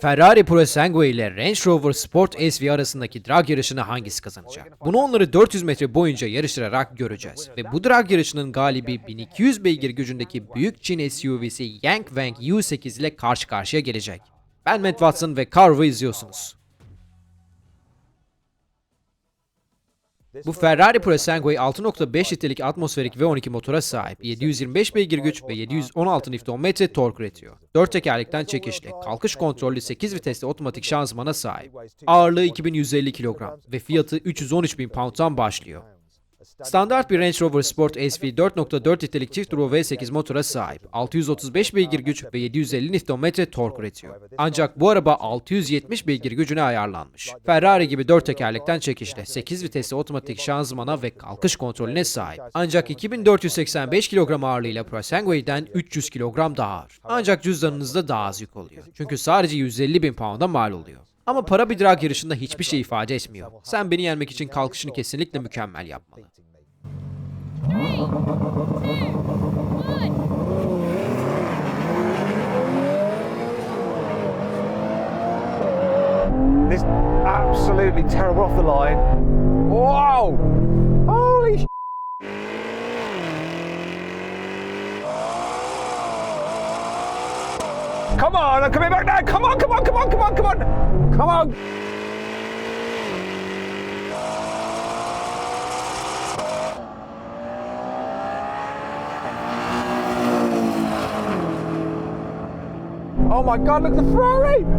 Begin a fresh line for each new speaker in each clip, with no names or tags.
Ferrari Pro Sangue ile Range Rover Sport SV arasındaki drag yarışını hangisi kazanacak? Bunu onları 400 metre boyunca yarıştırarak göreceğiz. Ve bu drag yarışının galibi 1200 beygir gücündeki büyük Çin SUV'si Yank Wang U8 ile karşı karşıya gelecek. Ben Matt Watson ve Carv'ı izliyorsunuz. Bu Ferrari Pro Sangue 6.5 litrelik atmosferik V12 motora sahip, 725 beygir güç ve 716 Nm tork üretiyor. 4 tekerlekten çekişli, kalkış kontrollü 8 vitesli otomatik şanzımana sahip. Ağırlığı 2150 kilogram ve fiyatı 313 bin pound'dan başlıyor. Standart bir Range Rover Sport SV 4.4 litrelik çift turbo V8 motora sahip. 635 beygir güç ve 750 Nm tork üretiyor. Ancak bu araba 670 beygir gücüne ayarlanmış. Ferrari gibi 4 tekerlekten çekişli, 8 vitesli otomatik şanzımana ve kalkış kontrolüne sahip. Ancak 2485 kilogram ağırlığıyla Pro Sangue'den 300 kilogram daha ağır. Ancak cüzdanınızda daha az yük oluyor. Çünkü sadece 150 bin pound'a mal oluyor. Ama para bir drag yarışında hiçbir şey ifade etmiyor. Sen beni yenmek için kalkışını kesinlikle mükemmel yapmalı.
This absolutely terrible off the line. Whoa! Come on, I'm coming back now. Come on, come on, come on, come on, come on. Come on. Oh my god, look at the Ferrari!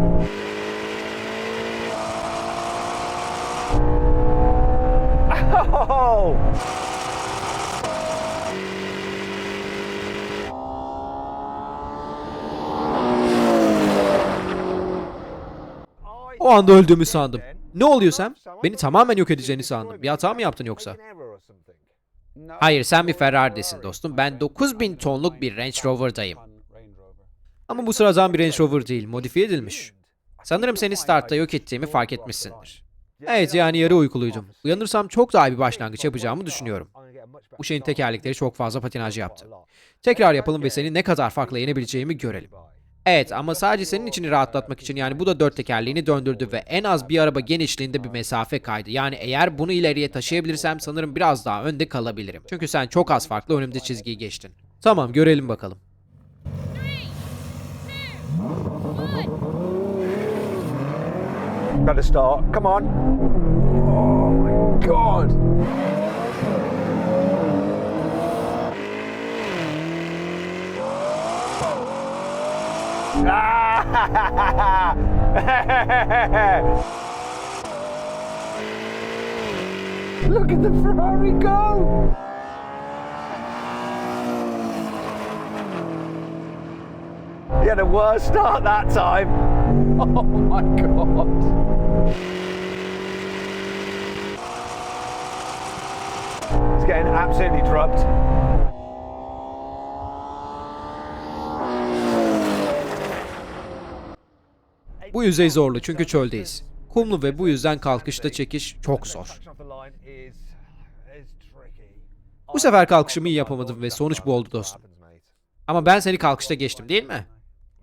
Oh!
O anda öldüğümü sandım. Ne oluyor Sam? Beni tamamen yok edeceğini sandım. Bir hata mı yaptın yoksa? Hayır sen bir Ferrari'desin dostum. Ben 9000 tonluk bir Range Rover'dayım. Ama bu sıradan bir Range Rover değil, modifiye edilmiş. Sanırım seni startta yok ettiğimi fark etmişsindir. Evet yani yarı uykuluydum. Uyanırsam çok daha iyi bir başlangıç yapacağımı düşünüyorum. Bu şeyin tekerlekleri çok fazla patinaj yaptı. Tekrar yapalım ve seni ne kadar farklı yenebileceğimi görelim. Evet ama sadece senin içini rahatlatmak için yani bu da dört tekerleğini döndürdü ve en az bir araba genişliğinde bir mesafe kaydı. Yani eğer bunu ileriye taşıyabilirsem sanırım biraz daha önde kalabilirim. Çünkü sen çok az farklı önümde çizgiyi geçtin. Tamam görelim bakalım.
Better start. Come on. Oh my god. Look at the Ferrari go! He had a worse start that time. Oh my god. He's getting absolutely drubbed.
Bu yüzey zorlu çünkü çöldeyiz. Kumlu ve bu yüzden kalkışta çekiş çok zor. Bu sefer kalkışımı iyi yapamadım ve sonuç bu oldu dostum. Ama ben seni kalkışta geçtim değil mi?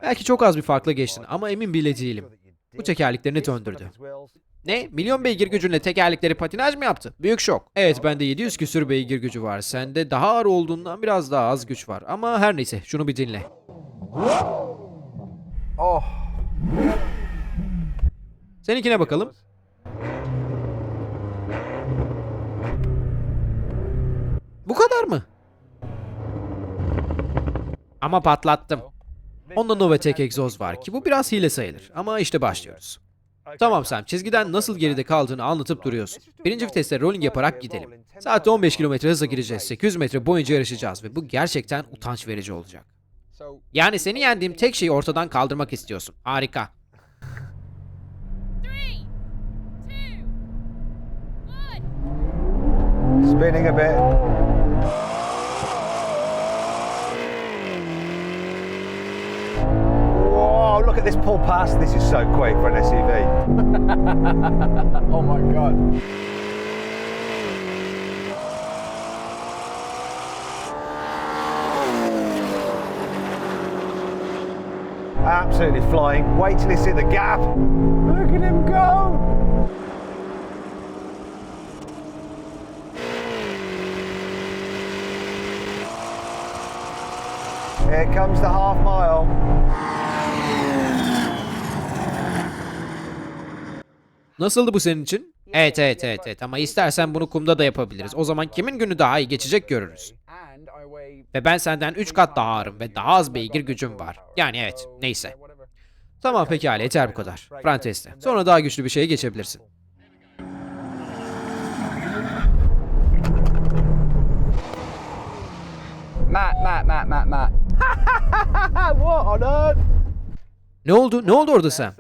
Belki çok az bir farkla geçtin ama emin bile değilim. Bu tekerleklerini döndürdü. Ne? Milyon beygir gücünle tekerlekleri patinaj mı yaptı? Büyük şok. Evet bende 700 küsür beygir gücü var. Sende daha ağır olduğundan biraz daha az güç var. Ama her neyse şunu bir dinle.
Oh.
Seninkine bakalım. Bu kadar mı? Ama patlattım. Onda Novatek egzoz var ki bu biraz hile sayılır. Ama işte başlıyoruz. Tamam Sam, çizgiden nasıl geride kaldığını anlatıp duruyorsun. Birinci viteste rolling yaparak gidelim. Saatte 15 km hızla gireceğiz, 800 metre boyunca yarışacağız ve bu gerçekten utanç verici olacak. Yani seni yendiğim tek şeyi ortadan kaldırmak istiyorsun. Harika.
Spinning a bit. Whoa, look at this pull past. This is so quick for an SUV. oh my god. Absolutely flying. Wait till you see the gap. Here comes the half mile.
Nasıldı bu senin için? Evet evet evet evet ama istersen bunu kumda da yapabiliriz. O zaman kimin günü daha iyi geçecek görürüz. Ve ben senden 3 kat daha ağırım ve daha az beygir gücüm var. Yani evet neyse. Tamam pekala yeter bu kadar. Fren testi. Sonra daha güçlü bir şeye geçebilirsin.
Matt, Matt, Matt, Matt, Matt.
Ne oldu? Ne oldu orada? Sam?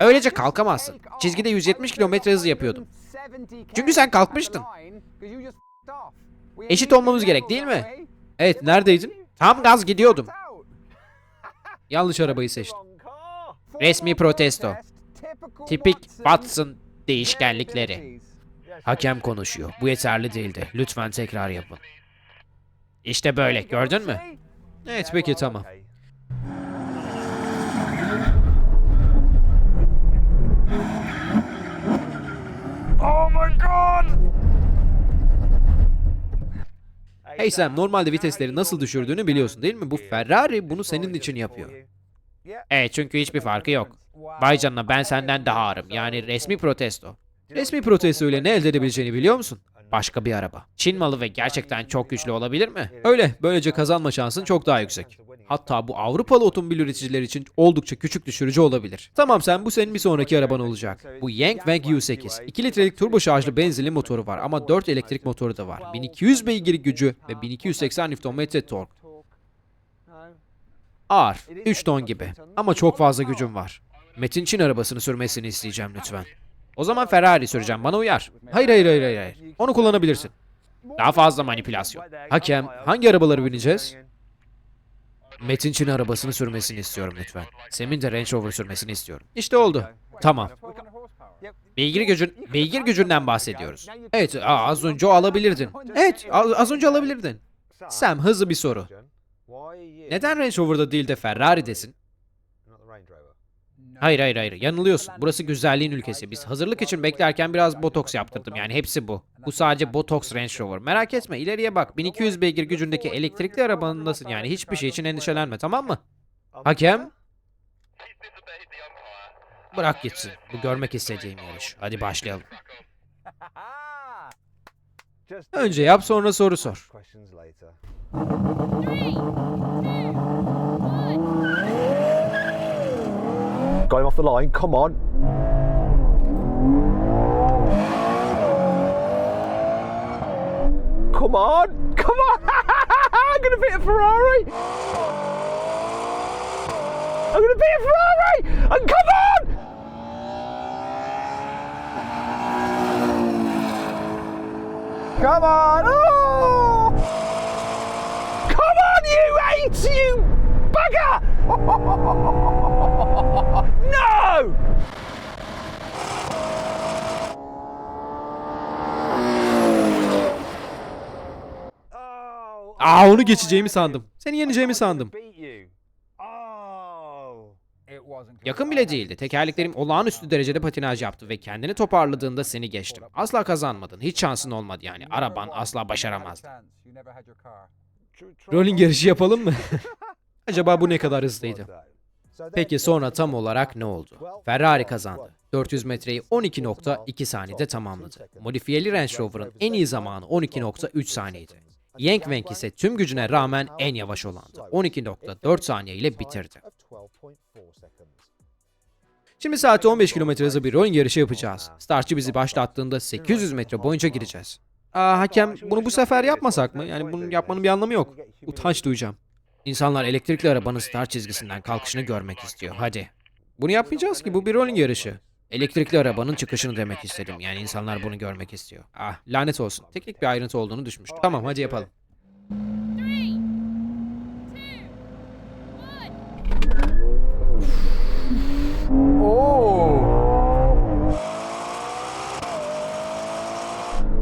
Öylece kalkamazsın. Çizgide 170 kilometre hızı yapıyordum. Çünkü sen kalkmıştın. Eşit olmamız gerek değil mi? Evet neredeydin? Tam gaz gidiyordum. Yanlış arabayı seçtim. Resmi protesto. Tipik Watson değişkenlikleri. Hakem konuşuyor. Bu yeterli değildi. Lütfen tekrar yapın. İşte böyle. Gördün mü? Evet peki tamam.
Oh my god!
Hey Sam, normalde vitesleri nasıl düşürdüğünü biliyorsun değil mi? Bu Ferrari bunu senin için yapıyor. Evet çünkü hiçbir farkı yok. Vay canına ben senden daha ağırım. Yani resmi protesto. Resmi protesto ile ne elde edebileceğini biliyor musun? Başka bir araba. Çin malı ve gerçekten çok güçlü olabilir mi? Öyle. Böylece kazanma şansın çok daha yüksek. Hatta bu Avrupalı otomobil üreticiler için oldukça küçük düşürücü olabilir. Tamam sen bu senin bir sonraki araban olacak. Bu Yank Wank U8. 2 litrelik turbo şarjlı benzinli motoru var ama 4 elektrik motoru da var. 1200 beygir gücü ve 1280 Nm tork. Ağır. 3 ton gibi. Ama çok fazla gücüm var. Metin Çin arabasını sürmesini isteyeceğim lütfen. O zaman Ferrari süreceğim. Bana uyar. Hayır hayır hayır hayır. hayır. Onu kullanabilirsin. Daha fazla manipülasyon. Hakem hangi arabaları bineceğiz? Metin Çin arabasını sürmesini istiyorum lütfen. Sem'in de Range Rover sürmesini istiyorum. İşte oldu. Tamam. Beygir gücün, beygir gücünden bahsediyoruz. Evet, az önce alabilirdin. Evet, az önce alabilirdin. Sam, hızlı bir soru. Neden Range Rover'da değil de Ferrari'desin?
Not the Range Rover.
Hayır hayır hayır yanılıyorsun. Burası güzelliğin ülkesi. Biz hazırlık için beklerken biraz botoks yaptırdım. Yani hepsi bu. Bu sadece botoks Range Rover. Merak etme ileriye bak. 1200 beygir gücündeki elektrikli arabanındasın. Yani hiçbir şey için endişelenme tamam mı? Hakem? Bırak gitsin. Bu görmek istediğim yarış. Hadi başlayalım. Önce yap sonra soru sor.
Got him off the line. Come on. Come on. Come on. I'm going to beat a Ferrari. I'm going to beat a Ferrari. And come on. Come on. Oh. Come on, you eight, you bugger.
Aa onu geçeceğimi sandım. Seni yeneceğimi sandım. Yakın bile değildi. Tekerleklerim olağanüstü derecede patinaj yaptı ve kendini toparladığında seni geçtim. Asla kazanmadın. Hiç şansın olmadı yani. Araban asla başaramazdı. Rolling yarışı yapalım mı? Acaba bu ne kadar hızlıydı? Peki sonra tam olarak ne oldu? Ferrari kazandı. 400 metreyi 12.2 saniyede tamamladı. Modifiyeli Range Rover'ın en iyi zamanı 12.3 saniyeydi. Yank Wank ise tüm gücüne rağmen en yavaş olandı. 12.4 saniye ile bitirdi. Şimdi saatte 15 km hızlı bir rolling yarışı yapacağız. Startçı bizi başlattığında 800 metre boyunca gireceğiz. Aa, hakem bunu bu sefer yapmasak mı? Yani bunun yapmanın bir anlamı yok. Utanç duyacağım. İnsanlar elektrikli arabanın start çizgisinden kalkışını görmek istiyor. Hadi. Bunu yapmayacağız ki bu bir rolling yarışı. Elektrikli arabanın çıkışını demek istedim. Yani insanlar bunu görmek istiyor. Ah lanet olsun. Teknik bir ayrıntı olduğunu düşmüştüm. Tamam hadi yapalım.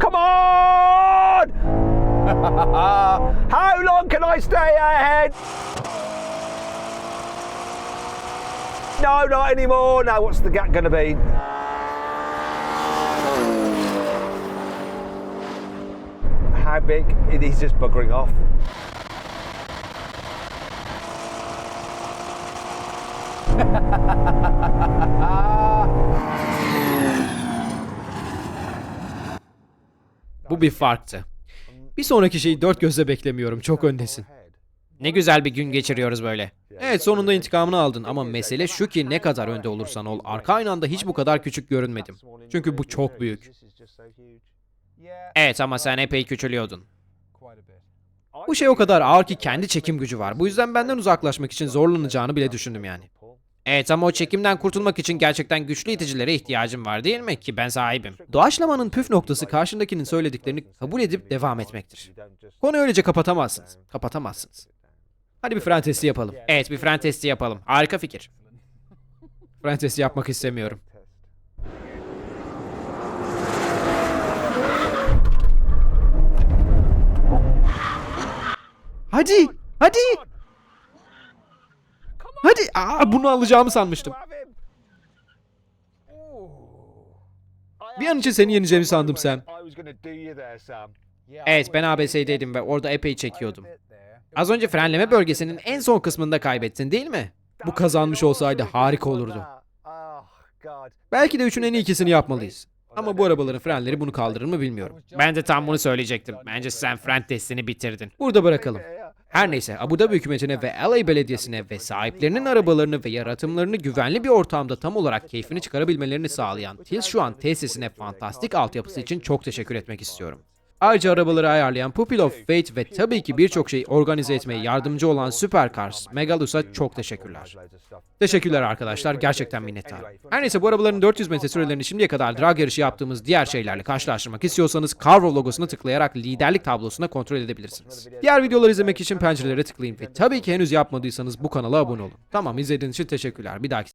Come on! Can I stay ahead? No, not anymore. Now, what's the gap going to be? How big? He's just buggering off.
Bu bir farktı. Bir sonraki şeyi dört gözle beklemiyorum. Çok öndesin. Ne güzel bir gün geçiriyoruz böyle. Evet sonunda intikamını aldın ama mesele şu ki ne kadar önde olursan ol arka aynı anda hiç bu kadar küçük görünmedim. Çünkü bu çok büyük. Evet ama sen epey küçülüyordun. Bu şey o kadar ağır ki kendi çekim gücü var. Bu yüzden benden uzaklaşmak için zorlanacağını bile düşündüm yani. Evet ama o çekimden kurtulmak için gerçekten güçlü iticilere ihtiyacım var değil mi? Ki ben sahibim. Doğaçlamanın püf noktası karşındakinin söylediklerini kabul edip devam etmektir. Konuyu öylece kapatamazsınız. Kapatamazsınız. Hadi bir fren testi yapalım. Evet bir fren testi yapalım. Harika fikir. Fren testi yapmak istemiyorum. Hadi! Hadi! Hadi! Aa, bunu alacağımı sanmıştım. Bir an için seni yeneceğimi sandım Sam. Evet ben ABS'deydim ve orada epey çekiyordum. Az önce frenleme bölgesinin en son kısmında kaybettin değil mi? Bu kazanmış olsaydı harika olurdu. Belki de üçün en ikisini yapmalıyız. Ama bu arabaların frenleri bunu kaldırır mı bilmiyorum. Ben de tam bunu söyleyecektim. Bence sen fren testini bitirdin. Burada bırakalım. Her neyse Abu Dhabi hükümetine ve LA belediyesine ve sahiplerinin arabalarını ve yaratımlarını güvenli bir ortamda tam olarak keyfini çıkarabilmelerini sağlayan Till şu an tesisine fantastik altyapısı için çok teşekkür etmek istiyorum. Ayrıca arabaları ayarlayan Pupil of Fate ve tabii ki birçok şeyi organize etmeye yardımcı olan Supercars, Megalus'a çok teşekkürler. Teşekkürler arkadaşlar. Gerçekten minnettarım. Her neyse bu arabaların 400 metre sürelerini şimdiye kadar drag yarışı yaptığımız diğer şeylerle karşılaştırmak istiyorsanız Carvo logosuna tıklayarak liderlik tablosuna kontrol edebilirsiniz. Diğer videoları izlemek için pencerelere tıklayın ve tabii ki henüz yapmadıysanız bu kanala abone olun. Tamam izlediğiniz için teşekkürler. Bir dahaki